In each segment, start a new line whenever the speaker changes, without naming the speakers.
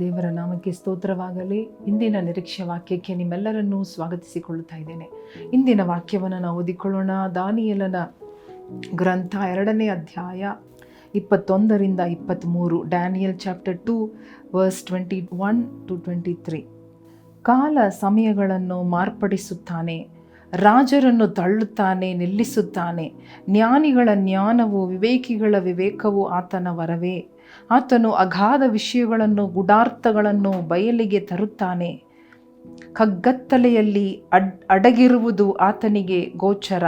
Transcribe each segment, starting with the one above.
ದೇವರ ನಾಮಕ್ಕೆ ಸ್ತೋತ್ರವಾಗಲಿ. ಇಂದಿನ ನಿರೀಕ್ಷೆ ವಾಕ್ಯಕ್ಕೆ ನಿಮ್ಮೆಲ್ಲರನ್ನೂ ಸ್ವಾಗತಿಸಿಕೊಳ್ಳುತ್ತಾ ಇದ್ದೇನೆ. ಇಂದಿನ ವಾಕ್ಯವನ್ನು ನಾವು ಓದಿಕೊಳ್ಳೋಣ. ದಾನಿಯಲನ ಗ್ರಂಥ ಎರಡನೇ ಅಧ್ಯಾಯ ಇಪ್ಪತ್ತೊಂದರಿಂದ ಇಪ್ಪತ್ತ್ಮೂರು Daniel chapter two, verse twenty one to twenty three. ಕಾಲ ಸಮಯಗಳನ್ನು ಮಾರ್ಪಡಿಸುತ್ತಾನೆ. ರಾಜರನ್ನು ತಳ್ಳುತ್ತಾನೆ, ನಿಲ್ಲಿಸುತ್ತಾನೆ. ಜ್ಞಾನಿಗಳ ಜ್ಞಾನವು ವಿವೇಕಿಗಳ ವಿವೇಕವು ಆತನ ವರವೇ. ಆತನು ಅಗಾಧ ವಿಷಯಗಳನ್ನು, ಗುಡಾರ್ಥಗಳನ್ನು ಬಯಲಿಗೆ ತರುತ್ತಾನೆ. ಕಗ್ಗತ್ತಲೆಯಲ್ಲಿ ಅಡ್, ಅಡಗಿರುವುದು ಆತನಿಗೆ ಗೋಚರ.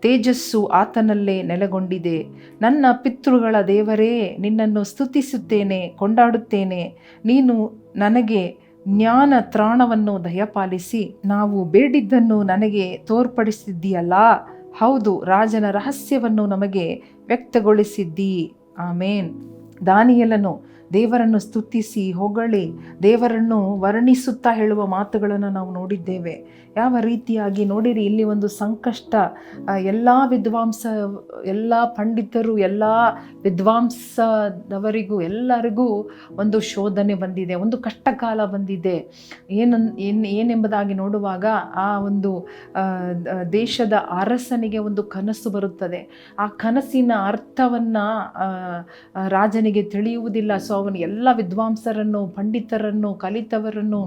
ತೇಜಸ್ಸು ಆತನಲ್ಲೇ ನೆಲೆಗೊಂಡಿದೆ. ನನ್ನ ಪಿತೃಗಳ ದೇವರೇ, ನಿನ್ನನ್ನು ಸ್ತುತಿಸುತ್ತೇನೆ, ಕೊಂಡಾಡುತ್ತೇನೆ. ನೀನು ನನಗೆ ಜ್ಞಾನ ತ್ರಾಣವನ್ನು ದಯಪಾಲಿಸಿ ನಾವು ಬೇಡಿದ್ದನ್ನು ನನಗೆ ತೋರ್ಪಡಿಸಿದ್ದೀಯಲ್ಲ ಹೌದು ರಾಜನ ರಹಸ್ಯವನ್ನು ನಮಗೆ ವ್ಯಕ್ತಗೊಳಿಸಿದ್ದೀ ಆಮೇನ್. ದಾನಿಯಲನು ದೇವರನ್ನು ಸ್ತುತಿಸಿ ಹೊಗಳಿ, ದೇವರನ್ನು ವರ್ಣಿಸುತ್ತಾ ಹೇಳುವ ಮಾತುಗಳನ್ನು ನಾವು ನೋಡಿದ್ದೇವೆ. ಯಾವ ರೀತಿಯಾಗಿ ನೋಡಿರಿ, ಇಲ್ಲಿ ಒಂದು ಸಂಕಷ್ಟ ಎಲ್ಲ ವಿದ್ವಾಂಸ, ಎಲ್ಲ ಪಂಡಿತರು, ಎಲ್ಲ ವಿದ್ವಾಂಸದವರಿಗೂ, ಎಲ್ಲರಿಗೂ ಒಂದು ಶೋಧನೆ ಬಂದಿದೆ, ಒಂದು ಕಷ್ಟಕಾಲ ಬಂದಿದೆ. ಏನನ್ ಏನು, ಏನೆಂಬುದಾಗಿ ನೋಡುವಾಗ ಆ ಒಂದು ದೇಶದ ಅರಸನಿಗೆ ಒಂದು ಕನಸು ಬರುತ್ತದೆ. ಆ ಕನಸಿನ ಅರ್ಥವನ್ನು ರಾಜನಿಗೆ ತಿಳಿಯುವುದಿಲ್ಲ. ಸೊ ಅವನು ಎಲ್ಲ ವಿದ್ವಾಂಸರನ್ನು, ಪಂಡಿತರನ್ನು, ಕಲಿತವರನ್ನು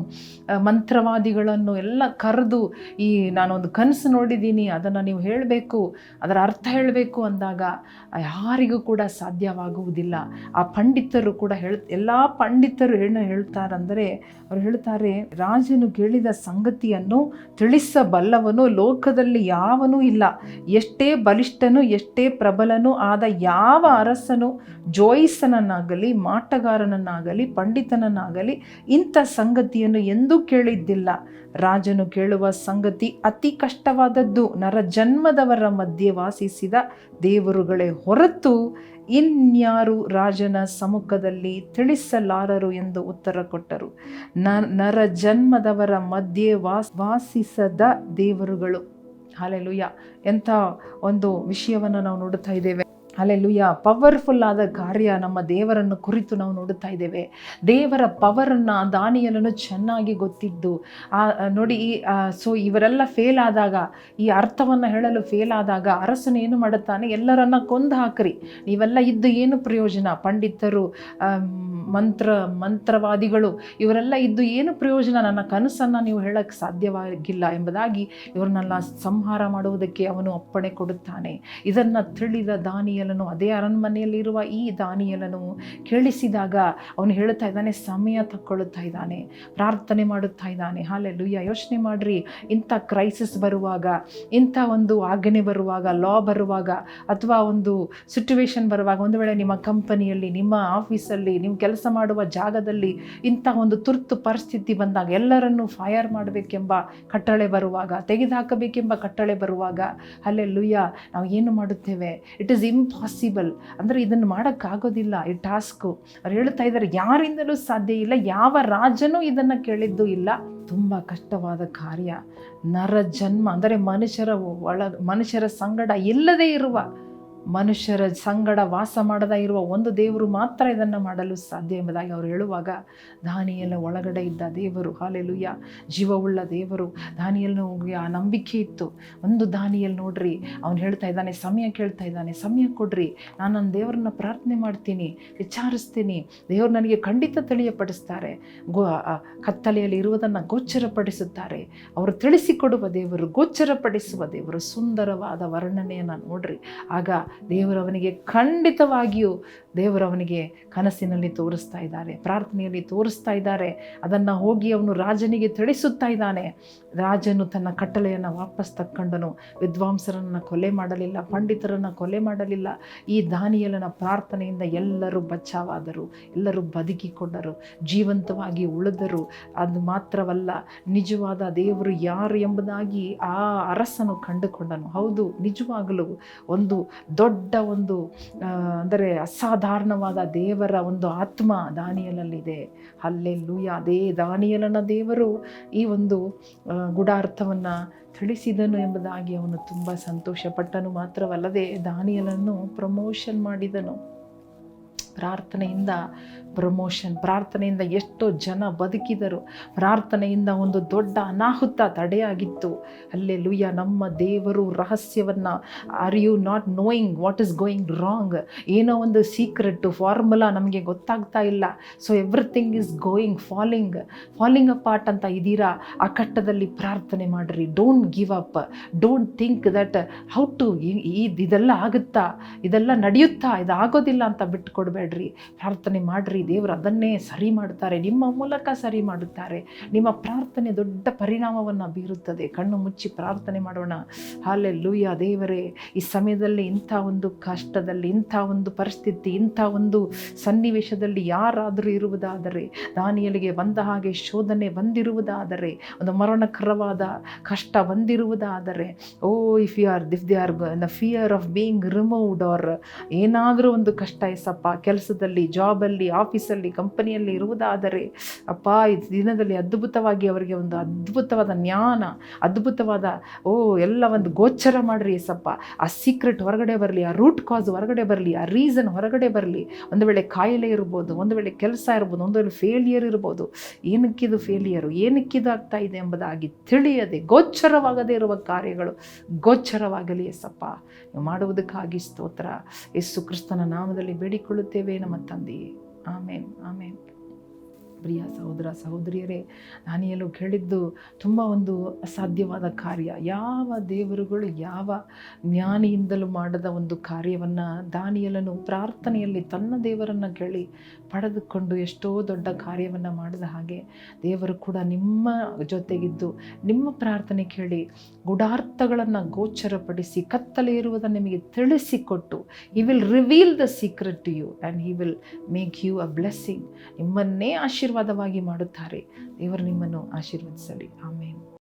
ಮಂತ್ರವಾದಿಗಳನ್ನು ಎಲ್ಲ ಕರೆದು ಈ ನಾನೊಂದು ಕನಸು ನೋಡಿದ್ದೀನಿ, ಅದನ್ನು ನೀವು ಹೇಳಬೇಕು, ಅದರ ಅರ್ಥ ಹೇಳಬೇಕು ಅಂದಾಗ ಯಾರಿಗೂ ಕೂಡ ಸಾಧ್ಯವಾಗುವುದಿಲ್ಲ. ಆ ಪಂಡಿತರು ಕೂಡ ಹೇಳ, ಎಲ್ಲ ಪಂಡಿತರು ಏನು ಹೇಳ್ತಾರಂದರೆ, ಅವ್ರು ಹೇಳ್ತಾರೆ, ರಾಜನು ಕೇಳಿದ ಸಂಗತಿಯನ್ನು ತಿಳಿಸಬಲ್ಲವನು, ಲೋಕದಲ್ಲಿ ಯಾವನೂ ಇಲ್ಲ. ಎಷ್ಟೇ ಬಲಿಷ್ಠನು, ಎಷ್ಟೇ ಪ್ರಬಲನೂ ಆದ ಯಾವ ಅರಸನು ಜೋಯಿಸನನ್ನಾಗಲಿ ಮಾಟಗಾರನನ್ನಾಗಲಿ ಪಂಡಿತನನ್ನಾಗಲಿ ಇಂಥ ಸಂಗತಿಯನ್ನು ಎಂದೂ ಕೇಳಿದ್ದಿಲ್ಲ. ರಾಜನು ಕೇಳುವ ಸಂಗತಿ ಅತಿ ಕಷ್ಟವಾದದ್ದು. ನರ ಜನ್ಮದವರ ಮಧ್ಯೆ ವಾಸಿಸಿದ ದೇವರುಗಳೇ ಹೊರತು ಇನ್ಯಾರು ರಾಜನ ಸಮ್ಮುಖದಲ್ಲಿ ತಿಳಿಸಲಾರರು ಎಂದು ಉತ್ತರ ಕೊಟ್ಟರು. ನರ ಜನ್ಮದವರ ಮಧ್ಯೆ ವಾಸ್, ವಾಸಿಸದ ದೇವರುಗಳು. ಹಾಲೆಲುಯ್ಯ. ಎಂಥ ಒಂದು ವಿಷಯವನ್ನು ನಾವು ನೋಡುತ್ತಾ ಇದ್ದೇವೆ. ಅಲ್ಲೆಲ್ಲುಯ್ಯ ಪವರ್ಫುಲ್ ಆದ ಕಾರ್ಯ ನಮ್ಮ ದೇವರನ್ನು ಕುರಿತು ನಾವು ನೋಡುತ್ತಾ ಇದ್ದೇವೆ. ದೇವರ ಪವರನ್ನು ದಾನಿಯಲನ್ನು ಚೆನ್ನಾಗಿ ಗೊತ್ತಿದ್ದು. ಆ ನೋಡಿ, ಈ ಸೊ ಇವರೆಲ್ಲ ಫೇಲ್ ಆದಾಗ, ಈ ಅರ್ಥವನ್ನು ಹೇಳಲು ಫೇಲ್ ಆದಾಗ ಅರಸನು ಏನು ಮಾಡುತ್ತಾನೆ? ಎಲ್ಲರನ್ನ ಕೊಂದು ಹಾಕ್ರಿ. ನೀವೆಲ್ಲ ಇದ್ದು ಏನು ಪ್ರಯೋಜನ? ಪಂಡಿತರು ಮಂತ್ರ, ಮಂತ್ರವಾದಿಗಳು, ಇವರೆಲ್ಲ ಇದ್ದು ಏನು ಪ್ರಯೋಜನ? ನನ್ನ ಕನಸನ್ನು ನೀವು ಹೇಳಕ್ಕೆ ಸಾಧ್ಯವಾಗಿಲ್ಲ ಎಂಬುದಾಗಿ ಇವ್ರನ್ನೆಲ್ಲ ಸಂಹಾರ ಮಾಡುವುದಕ್ಕೆ ಅವನು ಅಪ್ಪಣೆ ಕೊಡುತ್ತಾನೆ. ಇದನ್ನು ತಿಳಿದ ದಾನಿಯಲನು, ಅದೇ ಅರಣ್ಮನೆಯಲ್ಲಿರುವ ಈ ದಾನಿಯಲನು ಕೇಳಿಸಿದಾಗ ಅವನು ಹೇಳುತ್ತಾ ಇದ್ದಾನೆ, ಸಮಯ ತಕ್ಕೊಳ್ಳುತ್ತಾ ಇದ್ದಾನೆ, ಪ್ರಾರ್ಥನೆ ಮಾಡುತ್ತಾ ಇದ್ದಾನೆ. ಹಾಲೆ ಲುಯ್ಯ ಯೋಚನೆ ಮಾಡ್ರಿ, ಇಂಥ ಕ್ರೈಸಿಸ್ ಬರುವಾಗ, ಇಂಥ ಒಂದು ಆಜ್ಞೆ ಬರುವಾಗ ಲಾ ಬರುವಾಗ, ಅಥವಾ ಒಂದು ಸಿಚುವೇಶನ್ ಬರುವಾಗ, ಒಂದು ವೇಳೆ ನಿಮ್ಮ ಕಂಪನಿಯಲ್ಲಿ ನಿಮ್ಮ ಆಫೀಸಲ್ಲಿ ನಿಮ್ಮ ಕೆಲಸ ಮಾಡುವ ಜಾಗದಲ್ಲಿ ಇಂಥ ಒಂದು ತುರ್ತು ಪರಿಸ್ಥಿತಿ ಬಂದಾಗ, ಎಲ್ಲರನ್ನೂ ಫೈರ್ ಮಾಡಬೇಕೆಂಬ ಕಟ್ಟಳೆ ಬರುವಾಗ, ತೆಗೆದುಹಾಕಬೇಕೆಂಬ ಕಟ್ಟಳೆ ಬರುವಾಗ ಅಲ್ಲೇ ಲುಯ್ಯ ನಾವು ಏನು ಮಾಡುತ್ತೇವೆ? ಇಟ್ ಈಸ್ ಇಂಪಾಸಿಬಲ್ ಅಂದರೆ ಇದನ್ನು ಮಾಡೋಕ್ಕಾಗೋದಿಲ್ಲ. ಈ ಟಾಸ್ಕು ಅವ್ರು ಹೇಳ್ತಾ ಇದ್ದಾರೆ ಯಾರಿಂದಲೂ ಸಾಧ್ಯ ಇಲ್ಲ, ಯಾವ ರಾಜನೂ ಇದನ್ನು ಕೇಳಿದ್ದು ಇಲ್ಲ. ತುಂಬ ಕಷ್ಟವಾದ ಕಾರ್ಯ. ನರ ಜನ್ಮ ಅಂದರೆ ಮನುಷ್ಯರ ಒಳ, ಮನುಷ್ಯರ ಸಂಗಡ ಇಲ್ಲದೇ ಇರುವ ಮನುಷ್ಯರ ಸಂಗಡ ವಾಸ ಮಾಡದ ಇರುವ ಒಂದು ದೇವರು ಮಾತ್ರ ಇದನ್ನು ಮಾಡಲು ಸಾಧ್ಯ ಎಂಬುದಾಗಿ ಅವರು ಹೇಳುವಾಗ ದಾನಿಯಲ್ಲ ಒಳಗಡೆ ಇದ್ದ ದೇವರು, ಹಾಲೆಲುಯ್ಯ, ಜೀವವುಳ್ಳ ದೇವರು ದಾನಿಯಲ್ಲಿ ಆ ನಂಬಿಕೆ ಇತ್ತು. ಒಂದು ದಾನಿಯಲ್ಲಿ ನೋಡ್ರಿ, ಅವನು ಹೇಳ್ತಾ ಇದ್ದಾನೆ, ಸಮಯ ಕೇಳ್ತಾ ಇದ್ದಾನೆ, ಸಮಯ ಕೊಡ್ರಿ, ನಾನು ನನ್ನ ದೇವರನ್ನ ಪ್ರಾರ್ಥನೆ ಮಾಡ್ತೀನಿ, ವಿಚಾರಿಸ್ತೀನಿ, ದೇವರು ನನಗೆ ಖಂಡಿತ ತಿಳಿಯಪಡಿಸ್ತಾರೆ, ಗೋ ಕತ್ತಲೆಯಲ್ಲಿ ಇರುವುದನ್ನು ಗೋಚರಪಡಿಸುತ್ತಾರೆ, ಅವರು ತಿಳಿಸಿಕೊಡುವ ದೇವರು, ಗೋಚರಪಡಿಸುವ ದೇವರು, ಸುಂದರವಾದ ವರ್ಣನೆಯನ್ನು ನೋಡ್ರಿ, ಆಗ ದೇವರವನಿಗೆ ಖಂಡಿತವಾಗಿಯೂ ದೇವರವನಿಗೆ ಕನಸಿನಲ್ಲಿ ತೋರಿಸ್ತಾ ಇದ್ದಾರೆ, ಪ್ರಾರ್ಥನೆಯಲ್ಲಿ ತೋರಿಸ್ತಾ ಇದ್ದಾರೆ. ಅದನ್ನು ಹೋಗಿ ಅವನು ರಾಜನಿಗೆ ತಿಳಿಸುತ್ತಾ ಇದ್ದಾನೆ. ರಾಜನು ತನ್ನ ಕಟ್ಟಳೆಯನ್ನು ವಾಪಸ್ ತಕ್ಕೊಂಡನು. ವಿದ್ವಾಂಸರನ್ನು ಕೊಲೆ ಮಾಡಲಿಲ್ಲ, ಪಂಡಿತರನ್ನು ಕೊಲೆ ಮಾಡಲಿಲ್ಲ. ಈ ದಾನಿಯಲನ ಪ್ರಾರ್ಥನೆಯಿಂದ ಎಲ್ಲರೂ ಬಚ್ಚಾವಾದರು ಎಲ್ಲರೂ ಬದುಕಿಕೊಂಡರು, ಜೀವಂತವಾಗಿ ಉಳಿದರು. ಅದು ಮಾತ್ರವಲ್ಲ, ನಿಜವಾದ ದೇವರು ಯಾರು ಎಂಬುದಾಗಿ ಆ ಅರಸನು ಕಂಡುಕೊಂಡನು. ಹೌದು, ನಿಜವಾಗಲೂ ಒಂದು ದೊಡ್ಡ ಒಂದು ಅಂದರೆ ಅಸಾಧಾರಣವಾದ ದೇವರ ಒಂದು ಆತ್ಮ ದಾನಿಯಲಲ್ಲಿದೆ. ಅಲ್ಲೆಲ್ಲೂಯ ಅದೇ ದಾನಿಯಲನ ದೇವರು ಈ ಒಂದು ಗುಡಾರ್ಥವನ್ನು ತಿಳಿಸಿದನು ಎಂಬುದಾಗಿ ಅವನು ತುಂಬ ಸಂತೋಷಪಟ್ಟನು. ಮಾತ್ರವಲ್ಲದೆ ದಾನಿಯಲನ್ನು ಪ್ರಮೋಷನ್ ಮಾಡಿದನು. ಪ್ರಾರ್ಥನೆಯಿಂದ ಪ್ರಮೋಷನ್ ಪ್ರಾರ್ಥನೆಯಿಂದ ಎಷ್ಟೋ ಜನ ಬದುಕಿದರು. ಪ್ರಾರ್ಥನೆಯಿಂದ ಒಂದು ದೊಡ್ಡ ಅನಾಹುತ ತಡೆಯಾಗಿತ್ತು. ಅಲ್ಲೇ ಲುಯ್ಯ ನಮ್ಮ ದೇವರು ರಹಸ್ಯವನ್ನು are you not knowing what is going wrong ಏನೋ ಒಂದು ಸೀಕ್ರೆಟ್ಟು ಫಾರ್ಮುಲಾ ನಮಗೆ ಗೊತ್ತಾಗ್ತಾ ಇಲ್ಲ. So everything is going falling falling apart ಅಂತ ಇದ್ದೀರಾ? ಆ ಕಟ್ಟದಲ್ಲಿ ಪ್ರಾರ್ಥನೆ ಮಾಡಿರಿ. Don't give up don't think that how to ಇದೆಲ್ಲ ಆಗುತ್ತಾ? ಇದೆಲ್ಲ ನಡೆಯುತ್ತಾ? ಇದಾಗೋದಿಲ್ಲ ಅಂತ ಬಿಟ್ಟು ಕೊಡಬೇಡ್ರಿ ಪ್ರಾರ್ಥನೆ ಮಾಡಿರಿ, ದೇವರು ಅದನ್ನೇ ಸರಿ ಮಾಡ್ತಾರೆ, ನಿಮ್ಮ ಮೂಲಕ ಸರಿ ಮಾಡುತ್ತಾರೆ. ನಿಮ್ಮ ಪ್ರಾರ್ಥನೆ ದೊಡ್ಡ ಪರಿಣಾಮವನ್ನು ಬೀರುತ್ತದೆ. ಕಣ್ಣು ಮುಚ್ಚಿ ಪ್ರಾರ್ಥನೆ ಮಾಡೋಣ. ಹಾಲೆ ಲೂಯ ದೇವರೇ, ಈ ಸಮಯದಲ್ಲಿ ಇಂಥ ಒಂದು ಕಷ್ಟದಲ್ಲಿ, ಇಂಥ ಒಂದು ಪರಿಸ್ಥಿತಿ, ಇಂಥ ಒಂದು ಸನ್ನಿವೇಶದಲ್ಲಿ ಯಾರಾದರೂ ಇರುವುದಾದರೆ, ದಾನಿಯಲಿಗೆ ಬಂದ ಹಾಗೆ ಶೋಧನೆ ಬಂದಿರುವುದಾದರೆ, ಒಂದು ಮರಣಕರವಾದ ಕಷ್ಟ ಬಂದಿರುವುದಾದರೆ, oh if you are ದಿಫ್ the or the fear of being removed or ಏನಾದರೂ ಒಂದು ಕಷ್ಟ ಎಸಪ್ಪ ಕೆಲಸದಲ್ಲಿ ಜಾಬಲ್ಲಿ ಆಫೀಸಲ್ಲಿ ಕಂಪನಿಯಲ್ಲಿ ಇರುವುದಾದರೆ, ಅಪ್ಪ ದಿನದಲ್ಲಿ ಅದ್ಭುತವಾಗಿ ಅವರಿಗೆ ಒಂದು ಅದ್ಭುತವಾದ ಜ್ಞಾನ, ಅದ್ಭುತವಾದ, ಓ, ಎಲ್ಲ ಒಂದು ಗೋಚರ ಮಾಡಿರಿ ಸಪ್ಪ ಆ ಸೀಕ್ರೆಟ್ ಹೊರಗಡೆ ಬರಲಿ, ಆ ರೂಟ್ ಕಾಸ್ ಹೊರಗಡೆ ಬರಲಿ, ಆ ರೀಸನ್ ಹೊರಗಡೆ ಬರಲಿ. ಒಂದು ವೇಳೆ ಕಾಯಿಲೆ ಇರ್ಬೋದು, ಒಂದು ವೇಳೆ ಕೆಲಸ ಇರ್ಬೋದು, ಒಂದು ವೇಳೆ ಫೇಲಿಯರ್ ಇರ್ಬೋದು, ಏನಕ್ಕಿದು ಫೇಲಿಯರು ಏನಕ್ಕಿದು ಆಗ್ತಾ ಇದೆ ಎಂಬುದಾಗಿ ತಿಳಿಯದೆ, ಗೋಚರವಾಗದೇ ಇರುವ ಕಾರ್ಯಗಳು ಗೋಚರವಾಗಲಿ ಎಸಪ್ಪ ನೀವು ಮಾಡುವುದಕ್ಕಾಗಿ ಸ್ತೋತ್ರ. ಯೇಸು ಕ್ರಿಸ್ತನ ನಾಮದಲ್ಲಿ ಬೇಡಿಕೊಳ್ಳುತ್ತೇವೆ. ನಮ್ಮ ತಂದೆಯೇ ಆಮೇನ್ ಆಮೇನ್ ಪ್ರಿಯ ಸಹೋದರ, ಸಹೋದರಿಯರೇ ದಾನಿಯಲು ಕೇಳಿದ್ದು ತುಂಬ ಒಂದು ಅಸಾಧ್ಯವಾದ ಕಾರ್ಯ. ಯಾವ ದೇವರುಗಳು ಯಾವ ಜ್ಞಾನಿಯಿಂದಲೂ ಮಾಡದ ಒಂದು ಕಾರ್ಯವನ್ನು ದಾನಿಯಲನು ಪ್ರಾರ್ಥನೆಯಲ್ಲಿ ತನ್ನ ದೇವರನ್ನು ಕೇಳಿ ಪಡೆದುಕೊಂಡು ಎಷ್ಟೋ ದೊಡ್ಡ ಕಾರ್ಯವನ್ನು ಮಾಡಿದ ಹಾಗೆ ದೇವರು ಕೂಡ ನಿಮ್ಮ ಜೊತೆಗಿದ್ದು ನಿಮ್ಮ ಪ್ರಾರ್ಥನೆ ಕೇಳಿ ಗುಡಾರ್ಥಗಳನ್ನು ಗೋಚರಪಡಿಸಿ ಕತ್ತಲೆ ಇರುವುದನ್ನು ನಿಮಗೆ ತಿಳಿಸಿಕೊಟ್ಟು he will reveal the secret to you and he will make you a blessing ನಿಮ್ಮನ್ನೇ ಆಶೀರ್ವಾದವಾಗಿ ಮಾಡುತ್ತಾರೆ. ದೇವರು ನಿಮ್ಮನ್ನು ಆಶೀರ್ವದಿಸಲಿ. ಆಮೇಲೆ